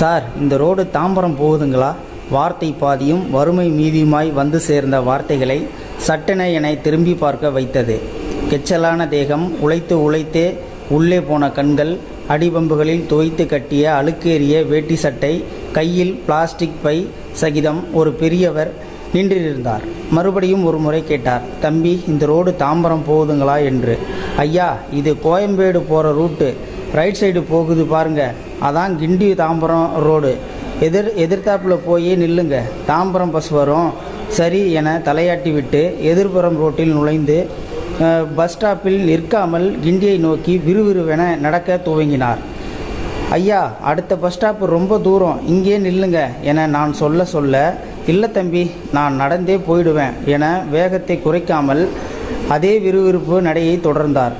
Sir இந்த road Tambaram போகுதுங்களா? வார்த்தை பாதியும் வறுமை மீதியுமாய் வந்து சேர்ந்த வார்த்தைகளை சட்டென என்னை திரும்பி பார்க்க வைத்தது. கெச்சலான தேகம் உழைத்து உழைத்தே உள்ளே போன கண்கள் அடிபம்புகளில் துவைத்து கட்டிய அழுக்கேறிய வேட்டி சட்டை கையில் பிளாஸ்டிக் பை சகிதம் ஒரு பெரியவர் நின்றிருந்தார். மறுபடியும் ஒரு முறை கேட்டார் தம்பி இந்த ரோடு தாம்பரம் போகுதுங்களா? என்று. ஐயா இது கோயம்பேடு போகிற ரூட்டு. ரைட் சைடு போகுது பாருங்க. அதான் கிண்டி தாம்பரம் ரோடு எதிர் எதிர்த்தாப்பில் போய் நில்லுங்க. தாம்பரம் பஸ் வரும். சரி என தலையாட்டி விட்டு எதிர்புறம் ரோட்டில் நுழைந்து பஸ் ஸ்டாப்பில் நிற்காமல் கிண்டியை நோக்கி விறுவிறுவென நடக்க துவங்கினார். ஐயா அடுத்த பஸ் ஸ்டாப் ரொம்ப தூரம். இங்கே நில்லுங்க என நான் சொல்ல சொல்ல இல்லை தம்பி நான் நடந்தே போயிடுவேன் என வேகத்தை குறைக்காமல் அதே விறுவிறுப்பு நடையை தொடர்ந்தார்.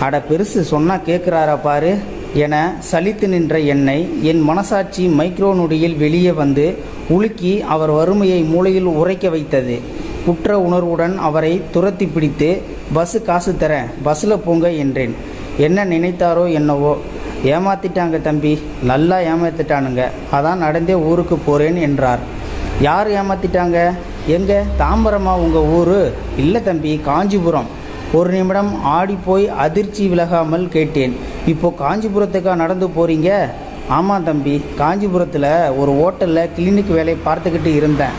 அட பெருசு சொன்னா கேட்குறாரா பாரு என சலித்து நின்ற என்னை என் மனசாட்சி மைக்ரோ நொடியில் வெளியே வந்து உலுக்கி அவர் வறுமையை மூளையில் உரைக்க வைத்தது. குற்ற உணர்வுடன் அவரை துரத்தி பிடித்து பஸ்ஸு காசு தரேன் பஸ்ஸில் போங்க என்றேன். என்ன நினைத்தாரோ என்னவோ. ஏமாத்திட்டாங்க தம்பி. நல்லா ஏமாத்திட்டானுங்க. அதான் நடந்தே ஊருக்கு போகிறேன் என்றார். யார் ஏமாத்திட்டாங்க? எங்க? தாம்பரமா உங்கள் ஊர்? இல்லை தம்பி காஞ்சிபுரம். ஒரு நிமிடம் ஆடி போய் அதிர்ச்சி விலகாமல் கேட்டேன். இப்போ காஞ்சிபுரத்துக்கா நடந்து போகிறீங்க ஆமாம் தம்பி காஞ்சிபுரத்தில் ஒரு ஹோட்டலில் கிளினிக் வேலையை பார்த்துக்கிட்டு இருந்தேன்.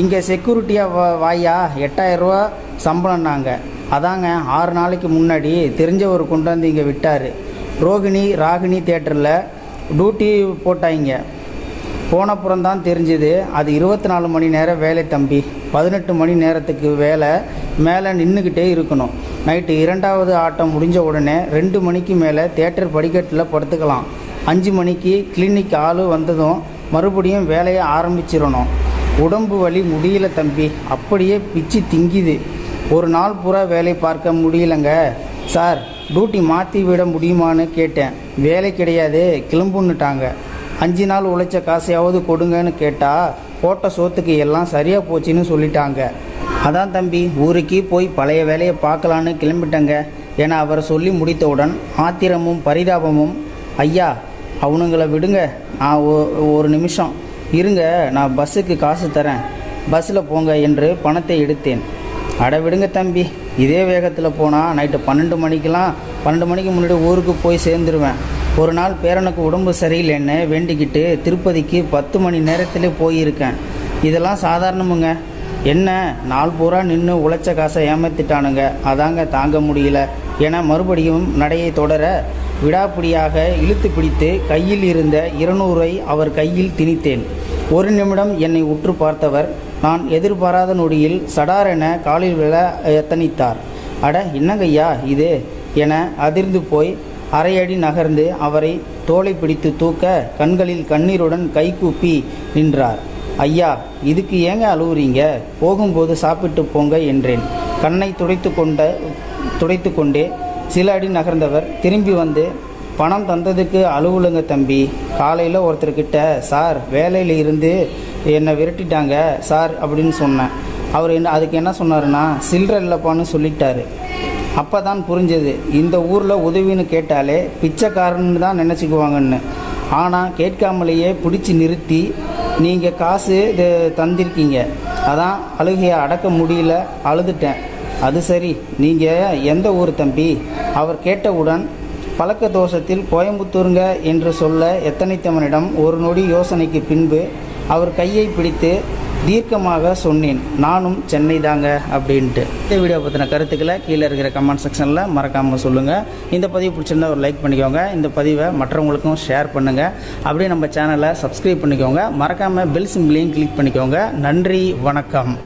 இங்கே செக்யூரிட்டியாக வா வாயா எட்டாயிரரூவா சம்பளம்னாங்க அதாங்க ஆறு நாளைக்கு முன்னாடி தெரிஞ்சவர் கொண்டு வந்து இங்கே விட்டார். ரோகிணி ராகினி தேட்டரில் டியூட்டி போட்டாங்க. போனப்புறம் தான் தெரிஞ்சுது அது இருபத்தி நாலு மணி நேரம் வேலை தம்பி. பதினெட்டு மணி நேரத்துக்கு வேலை மேலே நின்றுக்கிட்டே இருக்கணும். நைட்டு இரண்டாவது ஆட்டம் முடிஞ்ச உடனே ரெண்டு மணிக்கு மேலே தேட்டர் படிக்கட்டில் படுத்துக்கலாம். அஞ்சு மணிக்கு கிளினிக் ஆள் வந்ததும் மறுபடியும் வேலையை ஆரம்பிச்சிடணும். உடம்பு வலி முடியல தம்பி. அப்படியே பிச்சு திங்கிது. ஒரு நாள் பூரா வேலை பார்க்க முடியலங்க. சார் டியூட்டி மாற்றி விட முடியுமான்னு கேட்டேன். வேலை கிடையாது கிளம்புன்னுட்டாங்க. அஞ்சு நாள் உழைச்ச காசையாவது கொடுங்கன்னு கேட்டால் போட்ட சோத்துக்கு எல்லாம் சரியாக போச்சுன்னு சொல்லிட்டாங்க. அதான் தம்பி ஊருக்கு போய் பழைய வேலையை பார்க்கலான்னு கிளம்பிட்டேங்க. என அவர் சொல்லி முடித்தவுடன் ஆத்திரமும் பரிதாபமும் ஐயா அவனுங்களை விடுங்க. நான் ஒ- ஒரு நிமிஷம். இருங்க நான் பஸ்ஸுக்கு காசு தரேன். பஸ்ஸில் போங்க என்று பணத்தை எடுத்தேன். அட விடுங்க தம்பி. இதே வேகத்தில் போனால் நைட்டு பன்னெண்டு மணிக்கெலாம் பன்னெண்டு மணிக்கு முன்னாடி ஊருக்கு போய் சேர்ந்துருவேன். ஒரு நாள் பேரனுக்கு உடம்பு சரியில்லைன்னு வேண்டிக்கிட்டு திருப்பதிக்கு பத்து மணி நேரத்தில் போயிருக்கேன். இதெல்லாம் சாதாரணமுங்க. என்ன? நாள் பூரா நின்று உழைச்ச காசை ஏமாத்திட்டானுங்க. அதாங்க தாங்க முடியல. என மறுபடியும் நடையை தொடர விடாப்பிடியாக இழுத்து பிடித்து கையில் இருந்த இருநூறை அவர் கையில் திணித்தேன். ஒரு நிமிடம் என்னை உற்று பார்த்தவர் நான் எதிர்பாராத நொடியில் சடாரென காலில் விழ எத்தனித்தார். அட என்னங்கய்யா இது? என அதிர்ந்து போய் அரையடி நகர்ந்து அவரை தோலை பிடித்து தூக்க கண்களில் கண்ணீருடன் கைகூப்பி நின்றார். ஐயா இதுக்கு ஏங்க அழுவுறீங்க? போகும்போது சாப்பிட்டு போங்க என்றேன். கண்ணை துடைத்து கொண்ட துடைத்து கொண்டே சில அடி நகர்ந்தவர் திரும்பி வந்து பணம் தந்ததுக்கு அலுவலுங்க தம்பி. காலையில் ஒருத்தர்கிட்ட சார் வேலையில் இருந்து என்னை விரட்டிட்டாங்க சார் அப்படின்னு சொன்னேன். அவர் என்ன அதுக்கு என்ன சொன்னாருன்னா சில்லற இல்லைப்பான்னு சொல்லிட்டாரு. அப்போ தான் புரிஞ்சது. இந்த ஊரில் உதவின்னு கேட்டாலே பிச்சைக்காரன்னு தான் நினச்சிக்குவாங்கன்னு. ஆனால் கேட்காமலேயே பிடிச்சி நிறுத்தி நீங்கள் காசு இது தந்திருக்கீங்க. அதான் அழுகையை அடக்க முடியல அழுதுட்டேன். அது சரி நீங்கள் எந்த ஊர் தம்பி? அவர் கேட்டவுடன் பழக்க தோஷத்தில் கோயம்புத்தூருங்க என்று சொல்ல எத்தனைத்தவனிடம் ஒரு நொடி யோசனைக்கு பின்பு அவர் கையை பிடித்து தீர்க்கமாக சொன்னேன். நானும் சென்னை தாங்க அப்படின்ட்டு. இந்த வீடியோ பற்றின கருத்துக்களை கீழே இருக்கிற கமெண்ட் செக்ஷனில் மறக்காமல் சொல்லுங்கள் இந்த பதிவு பிடிச்சிருந்தா ஒரு லைக் பண்ணிக்கோங்க. இந்த பதிவை மற்றவங்களுக்கும் ஷேர் பண்ணுங்கள் அப்படியே நம்ம சேனலை சப்ஸ்கிரைப் பண்ணிக்கோங்க. மறக்காமல் பெல் சிம்பிளையும் கிளிக் பண்ணிக்கோங்க. நன்றி வணக்கம்.